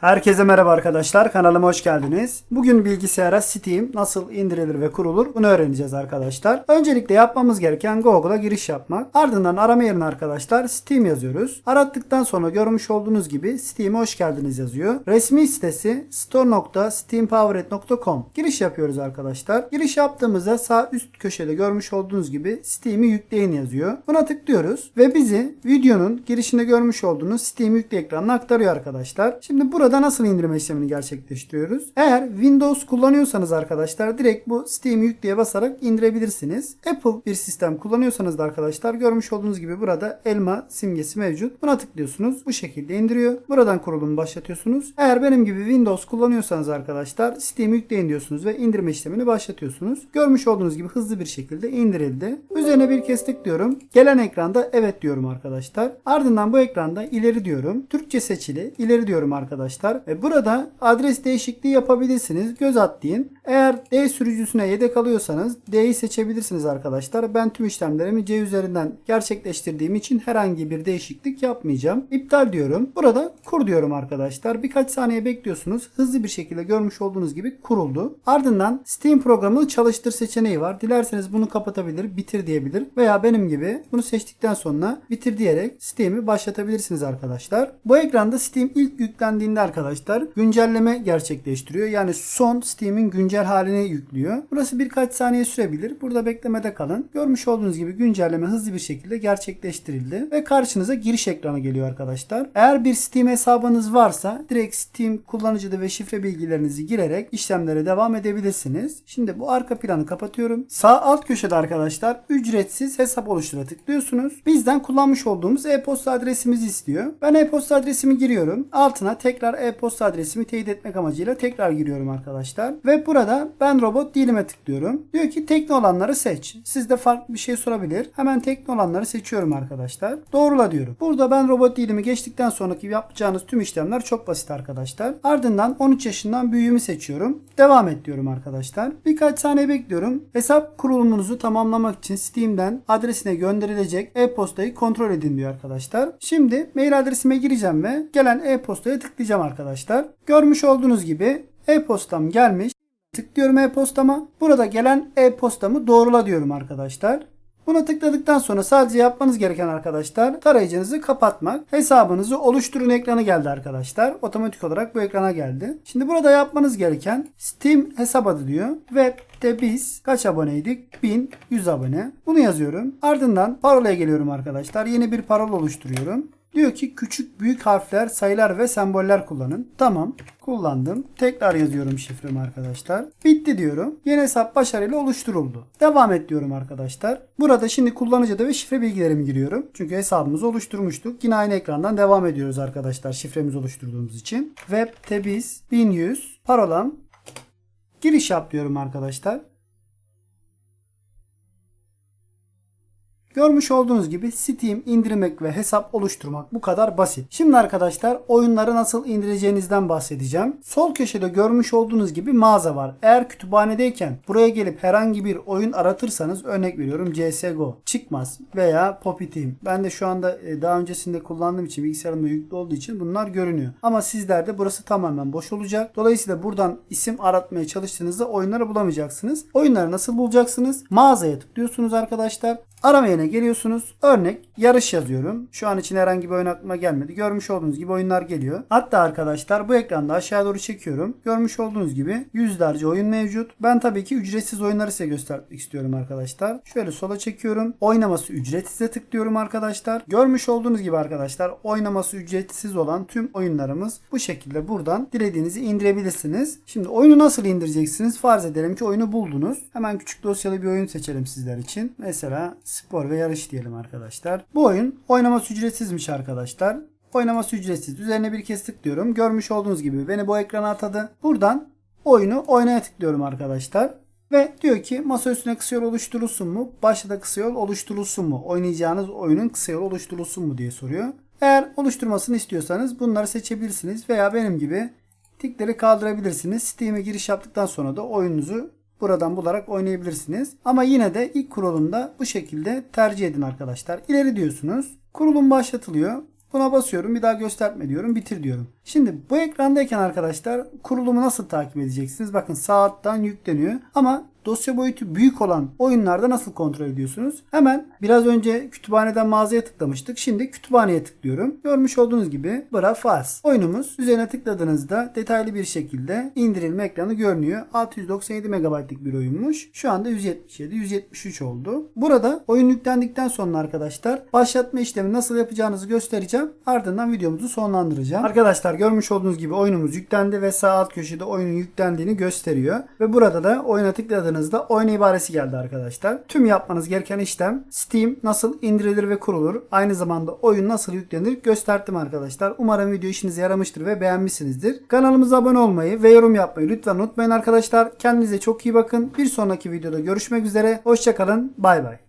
Herkese merhaba arkadaşlar. Kanalıma hoş geldiniz. Bugün bilgisayara Steam nasıl indirilir ve kurulur bunu öğreneceğiz arkadaşlar. Öncelikle yapmamız gereken Google'a giriş yapmak. Ardından arama yerine arkadaşlar Steam yazıyoruz. Arattıktan sonra görmüş olduğunuz gibi Steam'e hoş geldiniz yazıyor. Resmi sitesi store.steampowered.com Giriş yapıyoruz arkadaşlar. Giriş yaptığımızda sağ üst köşede görmüş olduğunuz gibi Steam'i yükleyin yazıyor. Buna tıklıyoruz ve bizi videonun girişinde görmüş olduğunuz Steam yükle ekranına aktarıyor arkadaşlar. Şimdi burada nasıl indirme işlemini gerçekleştiriyoruz? Eğer Windows kullanıyorsanız arkadaşlar direkt bu Steam yükleye basarak indirebilirsiniz. Apple bir sistem kullanıyorsanız da arkadaşlar görmüş olduğunuz gibi burada elma simgesi mevcut. Buna tıklıyorsunuz. Bu şekilde indiriyor. Buradan kurulumu başlatıyorsunuz. Eğer benim gibi Windows kullanıyorsanız arkadaşlar Steam yükleyin diyorsunuz ve indirme işlemini başlatıyorsunuz. Görmüş olduğunuz gibi hızlı bir şekilde indirildi. Üzerine bir kez tıklıyorum. Gelen ekranda evet diyorum arkadaşlar. Ardından bu ekranda ileri diyorum. Türkçe seçili. ileri diyorum arkadaşlar. Ve burada adres değişikliği yapabilirsiniz. Göz at deyin. Eğer D sürücüsüne yedek alıyorsanız D'yi seçebilirsiniz arkadaşlar. Ben tüm işlemlerimi C üzerinden gerçekleştirdiğim için herhangi bir değişiklik yapmayacağım. İptal diyorum. Burada kur diyorum arkadaşlar. Birkaç saniye bekliyorsunuz. Hızlı bir şekilde görmüş olduğunuz gibi kuruldu. Ardından Steam programını çalıştır seçeneği var. Dilerseniz bunu kapatabilir, bitir diyebilir veya benim gibi bunu seçtikten sonra bitir diyerek Steam'i başlatabilirsiniz arkadaşlar. Bu ekranda Steam ilk yüklendiğinde arkadaşlar güncelleme gerçekleştiriyor. Yani son Steam'in güncel halini yüklüyor. Burası birkaç saniye sürebilir. Burada beklemede kalın. Görmüş olduğunuz gibi güncelleme hızlı bir şekilde gerçekleştirildi ve karşınıza giriş ekranı geliyor arkadaşlar. Eğer bir Steam hesabınız varsa direkt Steam kullanıcı adı ve şifre bilgilerinizi girerek işlemlere devam edebilirsiniz. Şimdi bu arka planı kapatıyorum. Sağ alt köşede arkadaşlar ücretsiz hesap oluştura tıklıyorsunuz. Bizden kullanmış olduğumuz e-posta adresimizi istiyor. Ben e-posta adresimi giriyorum. Altına tekrar e-posta adresimi teyit etmek amacıyla tekrar giriyorum arkadaşlar. Ve burada ben robot değilime tıklıyorum. Diyor ki tekne olanları seç. Sizde farklı bir şey sorabilir. Hemen tekne olanları seçiyorum arkadaşlar. Doğrula diyorum. Burada ben robot değilimi geçtikten sonraki yapacağınız tüm işlemler çok basit arkadaşlar. Ardından 13 yaşından büyüğümü seçiyorum. Devam et diyorum arkadaşlar. Birkaç saniye bekliyorum. Hesap kurulumunuzu tamamlamak için Steam'den adresine gönderilecek e-postayı kontrol edin diyor arkadaşlar. Şimdi mail adresime gireceğim ve gelen e-postaya tıklayacağım arkadaşlar. Görmüş olduğunuz gibi e-postam gelmiş. Tıklıyorum e-postama. Burada gelen e-postamı doğrula diyorum arkadaşlar. Buna tıkladıktan sonra sadece yapmanız gereken arkadaşlar tarayıcınızı kapatmak. Hesabınızı oluşturun ekranı geldi arkadaşlar. Otomatik olarak bu ekrana geldi. Şimdi burada yapmanız gereken Steam hesap adı diyor. Web'de biz kaç aboneydik? 1100 abone. Bunu yazıyorum. Ardından parolaya geliyorum arkadaşlar. Yeni bir parola oluşturuyorum. Diyor ki küçük büyük harfler, sayılar ve semboller kullanın. Tamam. Kullandım. Tekrar yazıyorum şifremi arkadaşlar. Bitti diyorum. Yeni hesap başarıyla oluşturuldu. Devam et diyorum arkadaşlar. Burada şimdi kullanıcı adı ve şifre bilgilerimi giriyorum. Çünkü hesabımızı oluşturmuştuk. Yine aynı ekrandan devam ediyoruz arkadaşlar şifremizi oluşturduğumuz için. Web tebiz 1100 parolam giriş yap diyorum arkadaşlar. Görmüş olduğunuz gibi Steam indirmek ve hesap oluşturmak bu kadar basit. Şimdi arkadaşlar oyunları nasıl indireceğinizden bahsedeceğim. Sol köşede görmüş olduğunuz gibi mağaza var. Eğer kütüphanedeyken buraya gelip herhangi bir oyun aratırsanız örnek veriyorum CSGO çıkmaz veya Poppy Team. Ben de şu anda e, daha öncesinde kullandığım için bilgisayarımda yüklü olduğu için bunlar görünüyor. Ama sizlerde burası tamamen boş olacak. Dolayısıyla buradan isim aratmaya çalıştığınızda oyunları bulamayacaksınız. Oyunları nasıl bulacaksınız? Mağazaya tıklıyorsunuz arkadaşlar. Arama yerine geliyorsunuz. Örnek yarış yazıyorum. Şu an için herhangi bir oyun aklıma gelmedi. Görmüş olduğunuz gibi oyunlar geliyor. Hatta arkadaşlar bu ekranda aşağı doğru çekiyorum. Görmüş olduğunuz gibi yüzlerce oyun mevcut. Ben tabii ki ücretsiz oyunları size göstermek istiyorum arkadaşlar. Şöyle sola çekiyorum. Oynaması ücretsiz'e tıklıyorum arkadaşlar. Görmüş olduğunuz gibi arkadaşlar oynaması ücretsiz olan tüm oyunlarımız bu şekilde buradan dilediğinizi indirebilirsiniz. Şimdi oyunu nasıl indireceksiniz? Farz edelim ki oyunu buldunuz. Hemen küçük dosyalı bir oyun seçelim sizler için. Mesela spor ve yarış diyelim arkadaşlar. Bu oyun oynaması ücretsizmiş arkadaşlar. Oynaması ücretsiz. Üzerine bir kez tıklıyorum. Görmüş olduğunuz gibi beni bu ekrana atadı. Buradan oyunu oynaya tıklıyorum arkadaşlar. Ve diyor ki masa üstüne kısa yol oluşturulsun mu? Başta kısa yol oluşturulsun mu? Oynayacağınız oyunun kısa yol oluşturulsun mu diye soruyor. Eğer oluşturmasını istiyorsanız bunları seçebilirsiniz veya benim gibi tikleri kaldırabilirsiniz. Steam'e giriş yaptıktan sonra da oyununuzu buradan bularak oynayabilirsiniz. Ama yine de ilk kurulumda bu şekilde tercih edin arkadaşlar. İleri diyorsunuz. Kurulum başlatılıyor. Buna basıyorum bir daha gösterme diyorum bitir diyorum. Şimdi bu ekrandayken arkadaşlar kurulumu nasıl takip edeceksiniz? Bakın sağ alttan yükleniyor ama dosya boyutu büyük olan oyunlarda nasıl kontrol ediyorsunuz? Hemen biraz önce kütüphaneden mağazaya tıklamıştık. Şimdi kütüphaneye tıklıyorum. Görmüş olduğunuz gibi Bra Fars. Oyunumuz üzerine tıkladığınızda detaylı bir şekilde indirilme ekranı görünüyor. 697 MB'lik bir oyunmuş. Şu anda 177, 173 oldu. Burada oyun yüklendikten sonra arkadaşlar başlatma işlemi nasıl yapacağınızı göstereceğim. Ardından videomuzu sonlandıracağım. Arkadaşlar görmüş olduğunuz gibi oyunumuz yüklendi ve sağ alt köşede oyunun yüklendiğini gösteriyor. Ve burada da oyuna tıkladığınızda oyun ibaresi geldi arkadaşlar. Tüm yapmanız gereken işlem Steam nasıl indirilir ve kurulur. Aynı zamanda oyun nasıl yüklenir gösterdim arkadaşlar. Umarım video işinize yaramıştır ve beğenmişsinizdir. Kanalımıza abone olmayı ve yorum yapmayı lütfen unutmayın arkadaşlar. Kendinize çok iyi bakın. Bir sonraki videoda görüşmek üzere. Hoşçakalın. Bay bay.